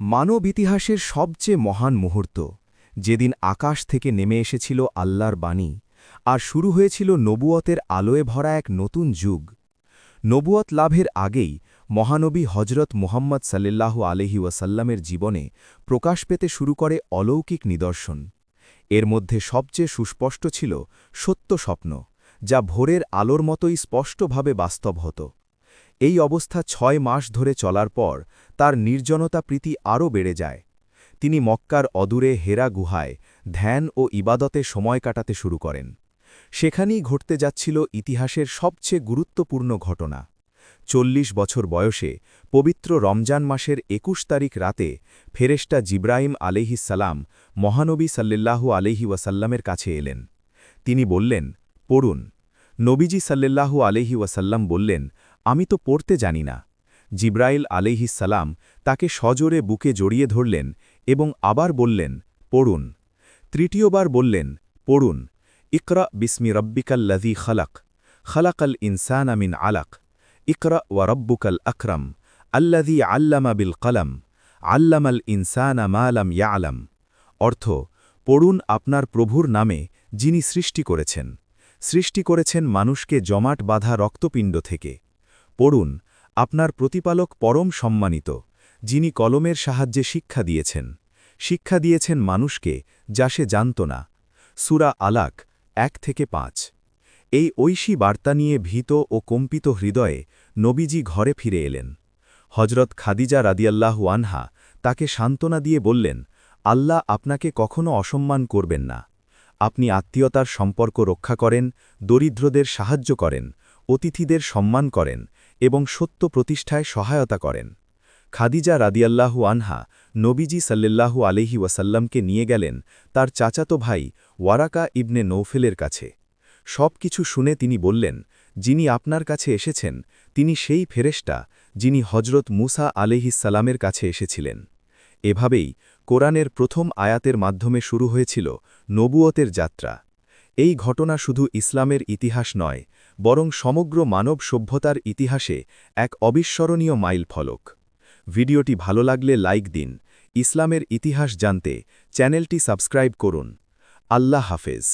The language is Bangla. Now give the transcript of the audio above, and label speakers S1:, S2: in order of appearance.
S1: মানব ইতিহাসের সবচেয়ে মহান মুহূর্ত, যেদিন আকাশ থেকে নেমে এসেছিল আল্লাহর বাণী, আর শুরু হয়েছিল নবুয়তের আলোয় ভরা এক নতুন যুগ। নবুয়ত লাভের আগেই মহানবী হজরত মুহাম্মদ সাল্লাল্লাহু আলহি ওয়াসাল্লামের জীবনে প্রকাশ পেতে শুরু করে অলৌকিক নিদর্শন। এর মধ্যে সবচেয়ে সুস্পষ্ট ছিল সত্য স্বপ্ন, যা ভোরের আলোর মতোই স্পষ্টভাবে বাস্তব হতো। এই অবস্থা ছয় মাস ধরে চলার পর তার নির্জনতা প্রীতি আরও বেড়ে যায়। তিনি মক্কার অদূরে হেরা গুহায় ধ্যান ও ইবাদতে সময় কাটাতে শুরু করেন। সেখানেই ঘটতে যাচ্ছিল ইতিহাসের সবচেয়ে গুরুত্বপূর্ণ ঘটনা। চল্লিশ বছর বয়সে পবিত্র রমজান মাসের একুশ তারিখ রাতে ফেরেস্টা জিব্রাহিম আলিহিসাল্লাম মহানবী সাল্লাল্লাহু আলহি ওয়াসাল্লামের কাছে এলেন। তিনি বললেন, পড়ুন। নবীজি সাল্লাল্লাহু আলহি ওয়াসাল্লাম বললেন আমি তো পড়তে জানি না। জিব্রাইল আলিহিসাল্লাম তাকে সজোরে বুকে জড়িয়ে ধরলেন এবং আবার বললেন, পড়ুন। তৃতীয়বার বললেন, পড়ুন। ইকরা বিসমি রব্বিকাল্লাজি খালাক। খালাকাল ইনসান আমিন আলাক। ইকরা ওয়া রব্বুকাল আকরম। আল্লাদি আল্লামা বিল কলম। আল্লামাল ইনসানা মালাম ইয়ালাম। অর্থ, পড়ুন আপনার প্রভুর নামে যিনি সৃষ্টি করেছেন। সৃষ্টি করেছেন মানুষকে জমাট বাঁধা রক্তপিণ্ড থেকে। পড়ুন, আপনার প্রতিপালক পরম সম্মানিত, যিনি কলমের সাহায্যে শিক্ষা দিয়েছেন। শিক্ষা দিয়েছেন মানুষকে, যা সে জানত না। সুরা আলাক, এক থেকে পাঁচ। এই ঐশী বার্তা নিয়ে ভীত ও কম্পিত হৃদয়ে নবীজি ঘরে ফিরে এলেন। হজরত খাদিজা রাদিয়াল্লাহু আনহা তাকে সান্ত্বনা দিয়ে বললেন, আল্লাহ আপনাকে কখনো অসম্মান করবেন না। আপনি আত্মীয়তার সম্পর্ক রক্ষা করেন, দরিদ্রদের সাহায্য করেন, অতিথিদের সম্মান করেন এবং সত্য প্রতিষ্ঠায় সহায়তা করেন। খাদিজা রাদিয়াল্লাহু আনহা নবীজি সাল্লাল্লাহু আলহি ওয়াসাল্লামকে নিয়ে গেলেন তার চাচাতো ভাই ওয়ারাকা ইবনে নৌফেলের কাছে। সব কিছু শুনে তিনি বললেন, যিনি আপনার কাছে এসেছেন, তিনি সেই ফেরেস্টা যিনি হজরত মুসা আলিহিসাল্লামের কাছে এসেছিলেন। এভাবেই কোরআনের প্রথম আয়াতের মাধ্যমে শুরু হয়েছিল নবুয়তের যাত্রা। এই ঘটনা শুধু ইসলামের ইতিহাস নয়, বরং সমগ্র মানব সভ্যতার ইতিহাসে এক অবিস্মরণীয় মাইল ফলক ভিডিওটি ভালো লাগলে লাইক দিন, ইসলামের ইতিহাস জানতে চ্যানেলটি সাবস্ক্রাইব করুন। আল্লাহ হাফেজ।